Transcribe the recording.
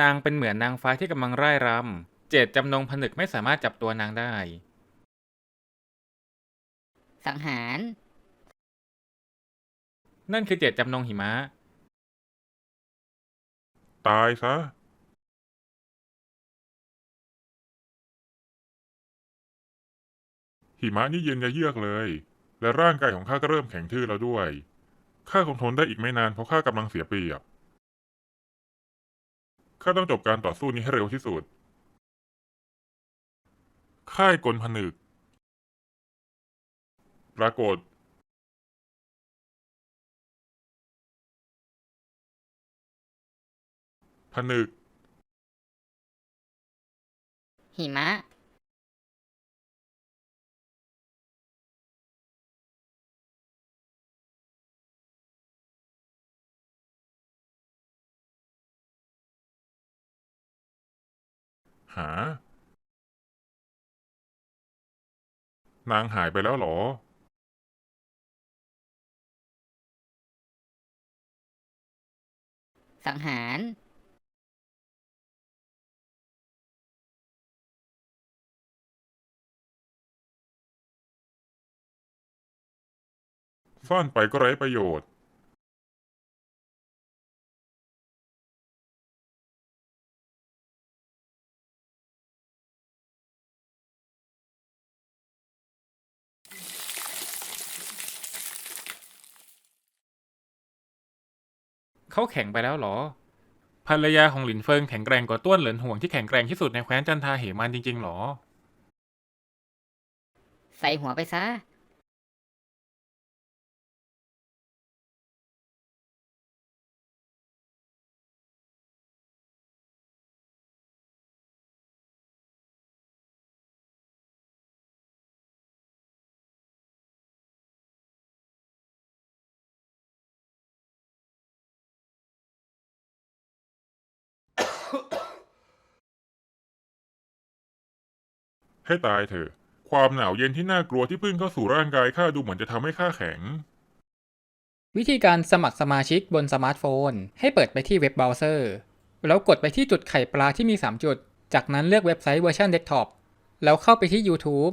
นางเป็นเหมือนนางฟ้าที่กำลังร่ายรำ เจตจำนงผนึกไม่สามารถจับตัวนางได้ สังหาร นั่นคือเจตจำนงหิมะ ตายซะ หิมะนี่เย็นยะเยือกเลย และร่างกายของข้าก็เริ่มแข็งทื่อแล้วด้วย ข้าคงทนได้อีกไม่นานเพราะข้ากำลังเสียเปรียบ ข้าต้องจบการต่อสู้นี้ให้เร็วที่สุด ค่ายกลผนึก ปรากฏ ผนึก หิมะ หา นางหายไปแล้วเหรอ สังหาร ซ่อนไปก็ไร้ประโยชน์ เขาแข็งไปแล้วเหรอ ภรรยาของหลินเฟิงแข็งแกร่งกว่าต้วนเหลินห่วงที่แข็งแกร่งที่สุดในแคว้นจันทาเหมันจริงๆเหรอ ใส่หัวไปซะ ให้ตายเถอะ ความหนาวเย็นที่น่ากลัวที่เพิ่งเข้าสู่ร่างกายข้าดูเหมือนจะทำให้ข้าแข็ง วิธีการสมัครสมาชิกบนสมาร์ทโฟน ให้เปิดไปที่เว็บเบราว์เซอร์ แล้วกดไปที่จุดไข่ปลาที่มี 3 จุด จากนั้นเลือกเว็บไซต์เวอร์ชันเดสก์ท็อป แล้วเข้าไปที่ YouTube